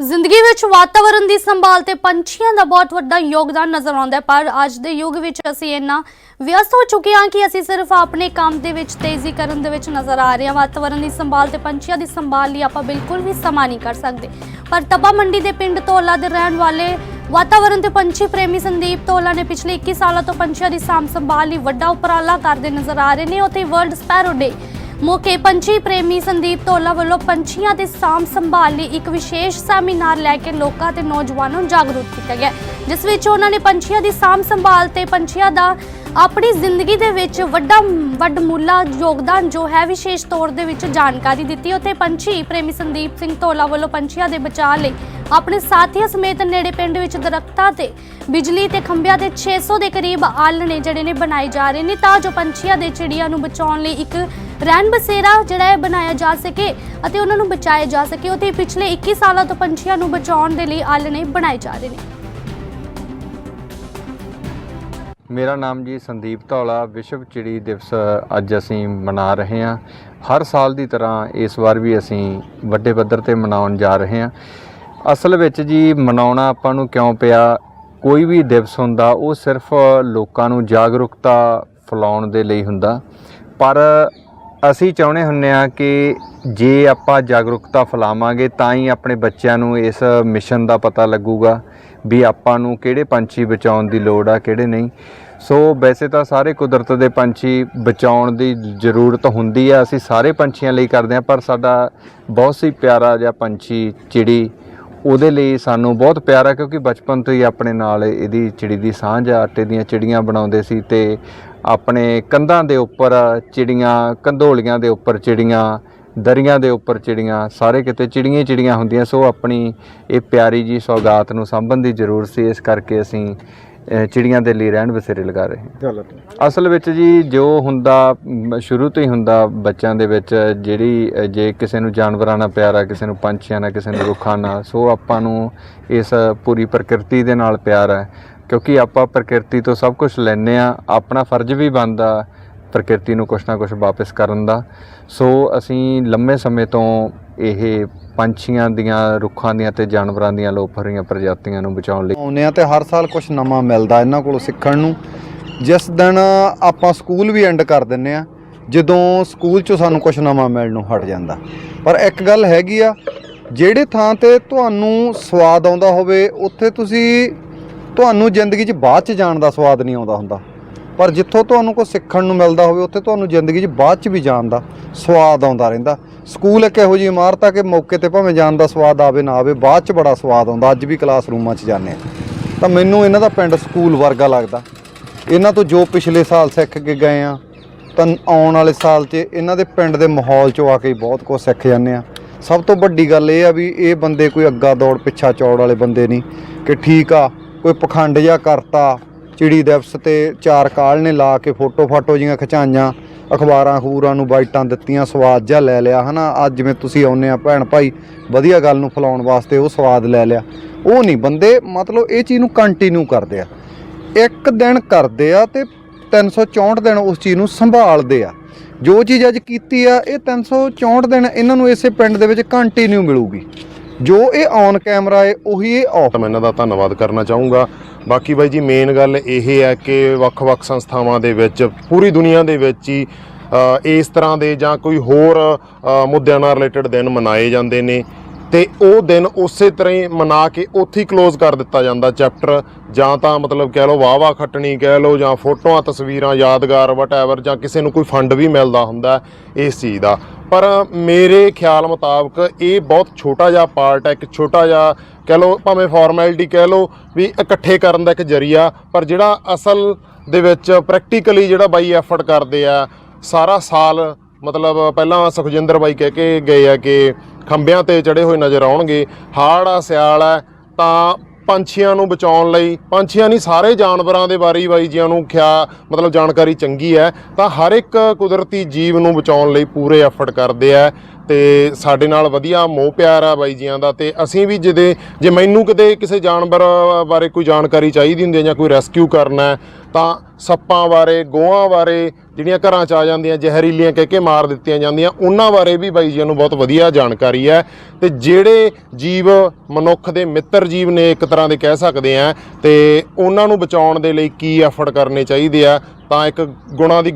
ਜ਼ਿੰਦਗੀ ਵਿੱਚ ਵਾਤਾਵਰਣ ਦੀ ਸੰਭਾਲ ਤੇ ਪੰਛੀਆਂ ਦਾ ਬਹੁਤ ਵੱਡਾ ਯੋਗਦਾਨ ਨਜ਼ਰ ਆਉਂਦਾ ਹੈ, ਪਰ ਅੱਜ ਦੇ ਯੁੱਗ ਵਿੱਚ ਅਸੀਂ ਇੰਨਾ ਵਿਅਸਤ ਹੋ ਚੁੱਕੇ ਹਾਂ ਕਿ ਅਸੀਂ ਸਿਰਫ ਆਪਣੇ ਕੰਮ ਦੇ ਵਿੱਚ ਤੇਜ਼ੀ ਕਰਨ ਦੇ ਵਿੱਚ ਨਜ਼ਰ ਆ ਰਹੇ ਹਾਂ। ਵਾਤਾਵਰਣ ਦੀ ਸੰਭਾਲ ਤੇ ਪੰਛੀਆਂ ਦੀ ਸੰਭਾਲ ਲਈ ਆਪਾਂ ਬਿਲਕੁਲ ਵੀ ਸਮਾਂ ਨਹੀਂ ਕਰ ਸਕਦੇ। ਪਰ ਤਬਾ ਮੰਡੀ ਦੇ ਪਿੰਡ ਧੌਲਾ ਦੇ ਰਹਿਣ ਵਾਲੇ ਵਾਤਾਵਰਣ ਤੇ ਪੰਛੀ ਪ੍ਰੇਮੀ ਸੰਦੀਪ ਧੌਲਾ ਨੇ ਪਿਛਲੇ 21 ਸਾਲਾਂ ਤੋਂ ਪੰਛੀਆਂ ਦੀ ਸਾਂਭ ਸੰਭਾਲ ਲਈ ਵੱਡਾ ਉਪਰਾਲਾ ਕਰਦੇ ਨਜ਼ਰ ਆ ਰਹੇ ਨੇ। ਉੱਥੇ ਵਰਲਡ ਸਪੈਰੋ ਡੇ ਮੌਕੇ ਪੰਛੀ ਪ੍ਰੇਮੀ ਸੰਦੀਪ ਧੌਲਾ ਵੱਲੋਂ ਪੰਛੀਆਂ ਦੇ ਸਾਂਭ ਸੰਭਾਲ ਲਈ ਇੱਕ ਵਿਸ਼ੇਸ਼ ਸੈਮੀਨਾਰ ਲੈ ਕੇ ਲੋਕਾਂ ਤੇ ਨੌਜਵਾਨਾਂ ਨੂੰ ਜਾਗਰੂਕ ਕੀਤਾ ਗਿਆ। ਜਿਸ ਵਿੱਚ ਉਹਨਾਂ ਨੇ ਪੰਛੀਆਂ ਦੀ ਸਾਂਭ ਸੰਭਾਲ ਤੇ ਪੰਛੀਆਂ ਦਾ ਆਪਣੀ ਜ਼ਿੰਦਗੀ ਦੇ ਵਿੱਚ ਵੱਡਾ ਵੱਡਮੁੱਲਾ ਯੋਗਦਾਨ, ਜੋ ਹੈ ਵਿਸ਼ੇਸ਼ ਤੌਰ ਦੇ ਵਿੱਚ ਜਾਣਕਾਰੀ ਦਿੱਤੀ। ਉੱਥੇ ਪੰਛੀ ਪ੍ਰੇਮੀ ਸੰਦੀਪ ਸਿੰਘ ਧੌਲਾ ਵੱਲੋਂ ਪੰਛੀਆਂ ਦੇ ਬਚਾਅ ਲਈ ਆਪਣੇ ਸਾਥੀਆਂ ਸਮੇਤ ਨੇੜੇ ਪਿੰਡ ਵਿੱਚ ਦਰਖਤਾਂ ਤੇ ਬਿਜਲੀ ਤੇ ਖੰਭਿਆਂ ਤੇ 600 ਦੇ ਕਰੀਬ ਆਲਣੇ ਜਿਹੜੇ ਨੇ ਬਣਾਏ ਜਾ ਰਹੇ ਨੇ। ਤਾਂ ਜੋ ਪੰਛੀਆਂ ਦੇ ਚਿੜੀਆਂ ਨੂੰ ਬਚਾਉਣ ਲਈ ਇੱਕ ਰਹਿਣ ਬਸੇਰਾ ਜਿਹੜਾ ਹੈ ਬਣਾਇਆ ਜਾ ਸਕੇ ਅਤੇ ਉਹਨਾਂ ਨੂੰ ਬਚਾਇਆ ਜਾ ਸਕੇ। ਉੱਥੇ ਪਿਛਲੇ 21 ਸਾਲਾਂ ਤੋਂ ਪੰਛੀਆਂ ਨੂੰ ਬਚਾਉਣ ਦੇ ਲਈ ਆਲਣੇ ਬਣਾਏ ਜਾ ਰਹੇ ਨੇ। ਮੇਰਾ ਨਾਮ ਜੀ ਸੰਦੀਪ ਧੌਲਾ। ਵਿਸ਼ਵ ਚਿੜੀ ਦਿਵਸ ਅੱਜ ਅਸੀਂ ਮਨਾ ਰਹੇ ਹਾਂ। ਹਰ ਸਾਲ ਦੀ ਤਰ੍ਹਾਂ ਇਸ ਵਾਰ ਵੀ ਅਸੀਂ ਵੱਡੇ ਪੱਧਰ ਤੇ ਮਨਾਉਣ ਜਾ ਰਹੇ ਹਾਂ। ਅਸਲ ਵਿੱਚ ਜੀ ਮਨਾਉਣਾ ਆਪਾਂ ਨੂੰ ਕਿਉਂ ਪਿਆ? ਕੋਈ ਵੀ ਦਿਵਸ ਹੁੰਦਾ, ਉਹ ਸਿਰਫ ਲੋਕਾਂ ਨੂੰ ਜਾਗਰੂਕਤਾ ਫੈਲਾਉਣ ਦੇ ਲਈ ਹੁੰਦਾ। ਪਰ ਅਸੀਂ ਚਾਹੁੰਦੇ ਹੁੰਨੇ ਆ ਕਿ ਜੇ ਆਪਾਂ ਜਾਗਰੂਕਤਾ ਫੈਲਾਵਾਂਗੇ, ਤਾਂ ਹੀ ਆਪਣੇ ਬੱਚਿਆਂ ਨੂੰ ਇਸ ਮਿਸ਼ਨ ਦਾ ਪਤਾ ਲੱਗੂਗਾ ਵੀ ਆਪਾਂ ਨੂੰ ਕਿਹੜੇ ਪੰਛੀ ਬਚਾਉਣ ਦੀ ਲੋੜ ਆ, ਕਿਹੜੇ ਨਹੀਂ। ਸੋ ਵੈਸੇ ਤਾਂ ਸਾਰੇ ਕੁਦਰਤ ਦੇ ਪੰਛੀ ਬਚਾਉਣ ਦੀ ਜ਼ਰੂਰਤ ਹੁੰਦੀ ਆ, ਅਸੀਂ ਸਾਰੇ ਪੰਛੀਆਂ ਲਈ ਕਰਦੇ ਆ ਪਰ ਸਾਡਾ ਬਹੁਤ ਹੀ ਪਿਆਰਾ ਜਿਹਾ ਪੰਛੀ ਚਿੜੀ ਉਹਦੇ ਲਈ ਸਾਨੂੰ ਬਹੁਤ ਪਿਆਰਾ ਕਿਉਂਕਿ ਬਚਪਨ ਤੋਂ ਹੀ ਆਪਣੇ ਨਾਲ ਇਹਦੀ ਚਿੜੀ ਦੀ ਸਾਂਝ ਆਟੇ ਦੀਆਂ ਚਿੜੀਆਂ ਬਣਾਉਂਦੇ ਸੀ ਤੇ ਆਪਣੇ ਕੰਧਾਂ ਦੇ ਉੱਪਰ ਚਿੜੀਆਂ, ਕੰਧੋਲੀਆਂ ਦੇ ਉੱਪਰ ਚਿੜੀਆਂ, ਦਰੀਆਂ ਦੇ ਉੱਪਰ ਚਿੜੀਆਂ, ਸਾਰੇ ਕਿਤੇ ਚਿੜੀਆਂ ਹੀ ਚਿੜੀਆਂ ਹੁੰਦੀਆਂ, ਸੋ ਆਪਣੀ ਇਹ ਪਿਆਰੀ ਜੀ ਸੌਗਾਤ ਨੂੰ ਸਾਂਭਣ ਦੀ ਜ਼ਰੂਰਤ ਸੀ, ਇਸ ਕਰਕੇ ਅਸੀਂ ਚਿੜੀਆਂ ਦੇ ਲਈ ਰਹਿਣ ਬਸੇਰੇ ਲਗਾ ਰਹੇ ਹਾਂ। ਗਲਤ ਅਸਲ ਵਿੱਚ ਜੀ ਜੋ ਹੁੰਦਾ ਮ, ਸ਼ੁਰੂ ਤੋਂ ਹੀ ਹੁੰਦਾ ਬੱਚਿਆਂ ਦੇ ਵਿੱਚ ਜਿਹੜੀ ਅ, ਜੇ ਕਿਸੇ ਨੂੰ ਜਾਨਵਰਾਂ ਨਾਲ ਪਿਆਰ ਆ ਕਿਸੇ ਨੂੰ ਪੰਛੀਆਂ ਨਾਲ ਕਿਸੇ ਨੂੰ ਰੁੱਖਾਂ ਨਾਲ ਸੋ ਆਪਾਂ ਨੂੰ ਇਸ ਪੂਰੀ ਪ੍ਰਕਿਰਤੀ ਦੇ ਨਾਲ ਪਿਆਰ ਹੈ। ਕਿਉਂਕਿ ਆਪਾਂ ਪ੍ਰਕਿਰਤੀ ਤੋਂ ਸਭ ਕੁਝ ਲੈਂਦੇ ਆ ਆਪਣਾ ਫਰਜ਼ ਵੀ ਬਣਦਾ ਪ੍ਰਕਿਰਤੀ ਨੂੰ ਕੁਛ ਨਾ ਕੁਛ ਵਾਪਸ ਕਰਨ ਦਾ। ਸੋ ਅਸੀਂ ਲੰਮੇ ਸਮੇਂ ਤੋਂ ਇਹ ਪੰਛੀਆਂ ਦੀਆਂ, ਰੁੱਖਾਂ ਦੀਆਂ ਤੇ ਜਾਨਵਰਾਂ ਦੀਆਂ ਲੋਪ ਹੋ ਰਹੀਆਂ ਪ੍ਰਜਾਤੀਆਂ ਨੂੰ ਬਚਾਉਣ ਲਈ ਆਉਂਦੇ ਆ ਤੇ ਹਰ ਸਾਲ ਕੁਝ ਨਵਾਂ ਮਿਲਦਾ ਇਹਨਾਂ ਕੋਲੋਂ ਸਿੱਖਣ ਨੂੰ। ਜਿਸ ਦਿਨ ਆਪਾਂ ਸਕੂਲ ਵੀ ਐਂਡ ਕਰ ਦਿੰਨੇ ਆ ਜਦੋਂ ਸਕੂਲ 'ਚੋਂ ਸਾਨੂੰ ਕੁਝ ਨਵਾਂ ਮਿਲਣ ਨੂੰ ਹਟ ਜਾਂਦਾ। ਪਰ ਇੱਕ ਗੱਲ ਹੈਗੀ ਆ, ਜਿਹੜੇ ਥਾਂ ਤੇ ਤੁਹਾਨੂੰ ਸਵਾਦ ਆਉਂਦਾ ਹੋਵੇ, ਉੱਥੇ ਤੁਸੀਂ ਤੁਹਾਨੂੰ ਜ਼ਿੰਦਗੀ 'ਚ ਬਾਅਦ 'ਚ ਜਾਣ ਦਾ ਸਵਾਦ ਨਹੀਂ ਆਉਂਦਾ ਹੁੰਦਾ। ਪਰ ਜਿੱਥੋਂ ਤੁਹਾਨੂੰ ਕੁਝ ਸਿੱਖਣ ਨੂੰ ਮਿਲਦਾ ਹੋਵੇ, ਉੱਥੇ ਤੁਹਾਨੂੰ ਜ਼ਿੰਦਗੀ 'ਚ ਬਾਅਦ 'ਚ ਵੀ ਜਾਣ ਦਾ ਸਵਾਦ ਆਉਂਦਾ ਰਹਿੰਦਾ। ਸਕੂਲ ਇੱਕ ਇਹੋ ਜਿਹੀ ਇਮਾਰਤ ਆ ਕਿ ਮੌਕੇ ਤੇ ਭਾਵੇਂ ਜਾਣ ਦਾ ਸਵਾਦ ਆਵੇ ਨਾ ਆਵੇ, ਬਾਅਦ 'ਚ ਬੜਾ ਸਵਾਦ ਆਉਂਦਾ। ਅੱਜ ਵੀ ਕਲਾਸਰੂਮਾਂ 'ਚ ਜਾਂਦੇ ਆ। ਤਾਂ ਮੈਨੂੰ ਇਹਨਾਂ ਦਾ ਪਿੰਡ ਸਕੂਲ ਵਰਗਾ ਲੱਗਦਾ। ਇਹਨਾਂ ਤੋਂ ਜੋ ਪਿਛਲੇ ਸਾਲ ਸਿੱਖ ਕੇ ਗਏ ਆ, ਤਾਂ ਆਉਣ ਵਾਲੇ ਸਾਲ 'ਚ ਇਹਨਾਂ ਦੇ ਪਿੰਡ ਦੇ ਮਾਹੌਲ 'ਚੋਂ ਆ ਕੇ ਬਹੁਤ ਕੁਝ ਸਿੱਖ ਜਾਂਦੇ ਆ। ਸਭ ਤੋਂ ਵੱਡੀ ਗੱਲ ਇਹ ਆ ਵੀ ਇਹ ਬੰਦੇ ਕੋਈ ਅੱਗਾ ਦੌੜ, ਪਿੱਛਾ ਚੌੜ ਵਾਲੇ ਬੰਦੇ ਨਹੀਂ, ਕਿ ਠੀਕ ਆ, ਕੋਈ ਪਖੰਡ ਜਿਹਾ ਕਰਤਾ ਚਿੜੀ ਦਿਵਸ ਤੇ ਚਾਰ ਕਾਲ ਨੇ ਲਾ ਕੇ ਫੋਟੋ ਫਾਟੋ ਜੀਆਂ ਖਿਚਾਈਆਂ, ਅਖਬਾਰਾਂ ਖਬੂਰਾਂ ਨੂੰ ਬਾਈਟਾਂ ਦਿੱਤੀਆਂ, ਸਵਾਦ ਜਿਹਾ ਲੈ ਲਿਆ, ਹਨਾ? ਅੱਜ ਜਿਵੇਂ ਤੁਸੀਂ ਆਉਨੇ ਆ, ਭੈਣ ਭਾਈ, ਵਧੀਆ ਗੱਲ ਨੂੰ ਫਲਾਉਣ ਵਾਸਤੇ ਉਹ ਸਵਾਦ ਲੈ ਲਿਆ। ਉਹ ਨਹੀਂ ਬੰਦੇ, ਮਤਲਬ ਇਹ ਚੀਜ਼ ਨੂੰ ਕੰਟੀਨਿਊ ਕਰਦੇ ਆ। ਇੱਕ ਦਿਨ ਕਰਦੇ ਆ ਤੇ 364 ਦਿਨ ਉਸ ਚੀਜ਼ ਨੂੰ ਸੰਭਾਲਦੇ ਆ। ਜੋ ਚੀਜ਼ ਅੱਜ ਕੀਤੀ ਆ, ਇਹ 364 ਦਿਨ ਇਹਨਾਂ ਨੂੰ ਇਸੇ ਪਿੰਡ ਦੇ ਵਿੱਚ ਕੰਟੀਨਿਊ ਮਿਲੂਗੀ। ਜੋ ਇਹ ਔਨ ਕੈਮਰਾ ਹੈ, ਉਹੀ ਇਹ ਆਫ ਮੈਂ ਇਹਨਾਂ ਦਾ ਧੰਨਵਾਦ ਕਰਨਾ ਚਾਹੂੰਗਾ। ਬਾਕੀ ਬਾਈ ਜੀ ਮੇਨ ਗੱਲ ਇਹ ਹੈ ਕਿ ਵੱਖ-ਵੱਖ ਸੰਸਥਾਵਾਂ ਦੇ ਵਿੱਚ, ਪੂਰੀ ਦੁਨੀਆ ਦੇ ਵਿੱਚ ਹੀ ਇਸ ਤਰ੍ਹਾਂ ਦੇ ਜਾਂ ਕੋਈ ਹੋਰ ਮੁੱਦਿਆਂ ਨਾਲ ਰਿਲੇਟਡ ਦਿਨ ਮਨਾਏ ਜਾਂਦੇ ਨੇ। ਤੇ ਉਹ ਦਿਨ ਉਸੇ ਤਰ੍ਹਾਂ ਹੀ ਮਨਾ ਕੇ ਉੱਥੇ ਹੀ ক্লোਜ਼ ਕਰ ਦਿੱਤਾ ਜਾਂਦਾ ਚੈਪਟਰ ਜਾਂ ਤਾਂ ਮਤਲਬ ਕਹਿ ਲਓ ਵਾਹ ਵਾਹ ਖੱਟਣੀ ਕਹਿ ਲਓ, ਜਾਂ ਫੋਟੋਆਂ, ਤਸਵੀਰਾਂ, ਯਾਦਗਾਰ ਵਟਐਵਰ ਜਾਂ ਕਿਸੇ ਨੂੰ ਕੋਈ ਫੰਡ ਵੀ ਮਿਲਦਾ ਹੁੰਦਾ ਇਸ ਚੀਜ਼ ਦਾ। ਪਰ ਮੇਰੇ ਖਿਆਲ ਮੁਤਾਬਕ ਇਹ ਬਹੁਤ ਛੋਟਾ ਜਿਹਾ ਪਾਰਟ ਹੈ, ਇੱਕ ਛੋਟਾ ਜਿਹਾ ਕਹਿ ਲਓ, ਭਾਵੇਂ ਫਾਰਮੈਲਿਟੀ ਕਹਿ ਲਓ ਵੀ ਇਕੱਠੇ ਕਰਨ ਦਾ ਇੱਕ ਜਰੀਆ, ਪਰ ਜਿਹੜਾ ਅਸਲ ਦੇ ਵਿੱਚ ਪ੍ਰੈਕਟੀਕਲੀ ਜਿਹੜਾ ਬਾਈ ਐਫਰਟ ਕਰਦੇ ਆ, ਸਾਰਾ ਸਾਲ ਮਤਲਬ ਪਹਿਲਾਂ ਸੁਖਜਿੰਦਰ ਬਾਈ ਕਹਿ ਕੇ ਗਏ ਆ ਕਿ ਖੰਭਿਆਂ ਤੇ ਚੜੇ ਹੋਏ ਨਜ਼ਰ ਆਉਣਗੇ ਹਾੜ ਆ, ਸਿਆਲ ਹੈ ਤਾਂ ਪੰਛੀਆਂ ਨੂੰ ਬਚਾਉਣ ਲਈ, ਪੰਛੀਆਂ ਨਹੀਂ, ਸਾਰੇ ਜਾਨਵਰਾਂ ਦੇ ਬਾਰੇ ਬਾਈ ਜੀਆਂ ਨੂੰ ਖਿਆ, ਮਤਲਬ ਜਾਣਕਾਰੀ ਚੰਗੀ ਹੈ, ਤਾਂ ਹਰ ਇੱਕ ਕੁਦਰਤੀ ਜੀਵ ਨੂੰ ਬਚਾਉਣ ਲਈ ਪੂਰੇ ਐਫਰਟ ਕਰਦੇ ਆ। ਤੇ ਸਾਡੇ ਨਾਲ ਵਧੀਆ ਮੋਹ ਪਿਆਰ ਆ ਬਾਈ ਜੀਆਂ ਦਾ, ਤੇ ਅਸੀਂ ਵੀ ਜਿਹਦੇ, ਜੇ ਮੈਨੂੰ ਕਿਤੇ ਕਿਸੇ ਜਾਨਵਰ ਬਾਰੇ ਕੋਈ ਜਾਣਕਾਰੀ ਚਾਹੀਦੀ ਹੁੰਦੀ ਹੈ ਜਾਂ ਕੋਈ ਰੈਸਕਿਊ ਕਰਨਾ ਤਾਂ ਸੱਪਾਂ ਬਾਰੇ ਗੋਆਂ ਬਾਰੇ, ਜਿਹੜੀਆਂ ਘਰਾਂ 'ਚ ਆ ਜਾਂਦੀਆਂ, ਜ਼ਹਿਰੀਲੀਆਂ ਕਹਿ ਕੇ ਮਾਰ ਦਿੱਤੀਆਂ ਜਾਂਦੀਆਂ, ਉਹਨਾਂ ਬਾਰੇ ਵੀ ਬਾਈ ਜੀਆਂ ਨੂੰ ਬਹੁਤ ਵਧੀਆ ਜਾਣਕਾਰੀ ਹੈ। ਤੇ ਜਿਹੜੇ ਜੀਵ ਮਨੁੱਖ ਦੇ ਮਿੱਤਰ ਜੀਵ ਨੇ ਇੱਕ ਤਰ੍ਹਾਂ ਦੇ ਕਹਿ ਸਕਦੇ ਆ, ਤੇ ਉਹਨਾਂ ਨੂੰ ਬਚਾਉਣ ਦੇ ਲਈ ਕੀ ਐਫਰਟ ਕਰਨੇ ਚਾਹੀਦੇ ਆ, ਤਾਂ ਇੱਕ ਗੁਣਾਂ ਦੀ